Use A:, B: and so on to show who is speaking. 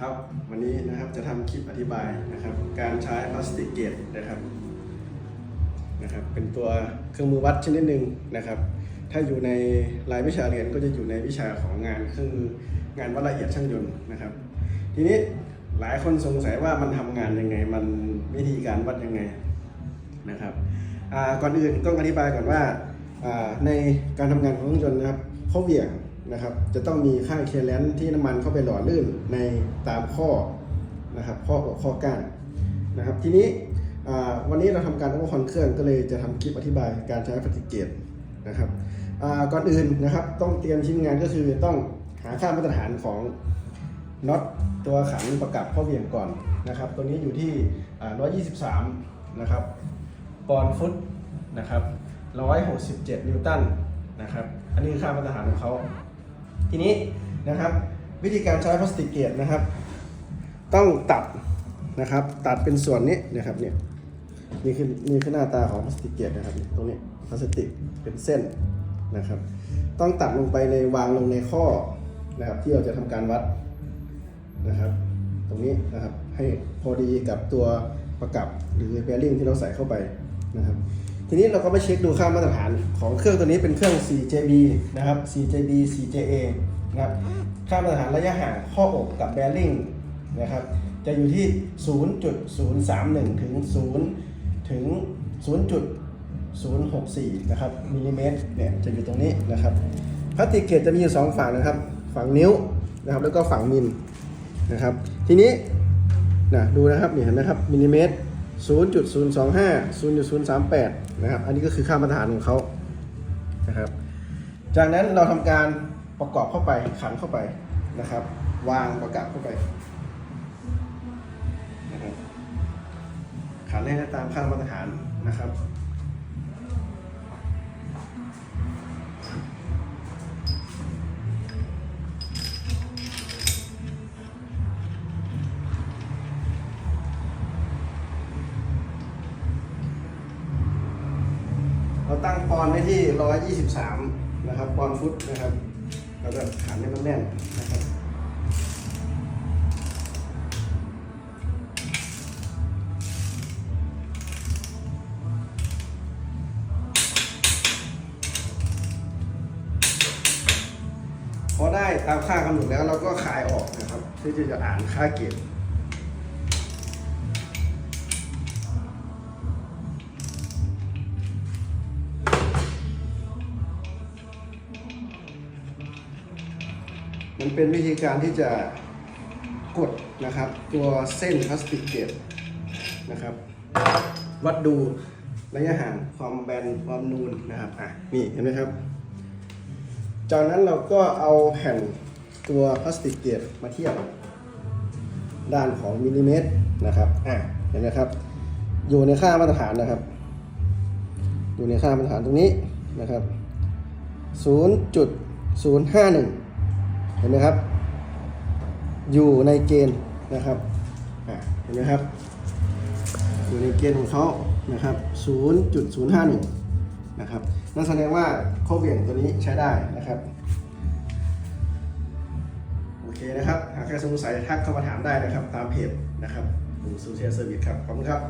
A: ครับวันนี้นะครับจะทำคลิปอธิบายนะครับ การใช้พลาสติกเกตนะครับนะครับ เป็นตัวเครื่องมือวัดชนิดหนึ่งนะครับ ถ้าอยู่ในรายวิชาเรียนก็จะอยู่ในวิชาของงานเครื่องมืองานวัดละเอียดช่างยนต์นะครับ ทีนี้หลายคนสงสัยว่ามันทำงานยังไง มันวิธีการวัดยังไงนะครับก่อนอื่นต้องอธิบายก่อนว่าในการทำงานของเครื่องยนต์นะครับข้อเหวี่ยง นะครับ จะต้องมีค่าเคเลนที่น้ำมันเข้าไปหล่อลื่นในตามข้อนะครับข้ออกข้อก้านนะครับ ทีนี้วันนี้เราทำการโอเวอร์คอนเครื่องก็เลยจะทำคลิปอธิบายการใช้พลาสติเกตนะครับก่อนอื่นนะครับต้องเตรียมชิ้นงานก็คือต้องหาค่ามาตรฐานของน็อตตัวขันประกับข้อเหวี่ยงก่อนนะครับ ตัวนี้อยู่ที่อ่า123 นะครับปอนด์ฟุตนะครับ 167 นิวตันนะครับ อันนี้ค่ามาตรฐานของเขา ทีนี้นะครับวิธีการใช้พลาสติกเกตนะครับ ต้องตัดนะครับ ตัดเป็นส่วนนี้นะครับเนี่ยนี่คือนี่คือหน้าตาของพลาสติกเกตนะครับตรงนี้พลาสติกเป็นเส้นนะครับ ต้องตัดลงไปในวางลงในข้อนะครับ ที่เราจะทำการวัดนะครับ ตรงนี้นะครับให้พอดีกับตัวประกับหรือแบริ่งที่เราใส่เข้าไปนะครับ ทีนี้เราก็ไปเช็คดูค่ามาตรฐานของเครื่องตัวนี้เป็นเครื่อง 4JB นะครับ 4JB 4JA นะครับ ค่ามาตรฐานระยะห่างข้ออกกับแบริ่งนะครับ จะอยู่ที่ 0.031 ถึง 0 ถึง 0.064 นะครับมิลลิเมตรเนี่ยจะอยู่ตรงนี้นะครับพลาสติกเกตจะมีอยู่สองฝั่งนะครับ ฝั่งนิ้วนะครับ แล้วก็ฝั่งมิลนะครับ ทีนี้นะดูนะครับนี่เห็นไหมครับมิลลิเมตร 0.025 0.038 นะครับ อันนี้ก็คือค่ามาตรฐานของเขานะครับ จากนั้นเราทำการประกอบเข้าไปขันเข้าไปนะครับ วางประกับเข้าไปนะครับขันให้ได้ตามค่ามาตรฐานนะครับ ตั้งปอนไว้ที่ 123 นะครับ ปอนฟุตนะครับ แล้วก็ขันให้มันแน่นนะครับพอได้ตามค่ากำหนดแล้วเราก็ขายออกนะครับเพื่อที่จะอ่านค่าเกณ มันเป็นวิธีการที่จะกดนะครับตัวเส้นพลาสติกเกตนะครับ วัดดูระยะห่างความแบนความนูนนะครับอะนี่เห็นไหมครับ จากนั้นเราก็เอาแผ่นตัวพลาสติกเกตมาเทียบ ด้านของมิลลิเมตรนะครับอะเห็นไหมครับ อยู่ในค่ามาตรฐานนะครับ อยู่ในค่ามาตรฐานตรงนี้นะครับ 0.051 เห็นไหมครับ อยู่ในเกณฑ์นะครับเห็นไหมครับ อยู่ในเกณฑ์ของเขานะครับ 0.051 นะครับ นั่นแสดงว่าข้อเหวี่ยงตัวนี้ใช้ได้นะครับ โอเคนะครับ หากใครสงสัยทักเข้ามาถามได้นะครับ ตามเพจนะครับผมซูเชียร์เซอร์วิสครับ ขอบคุณครับ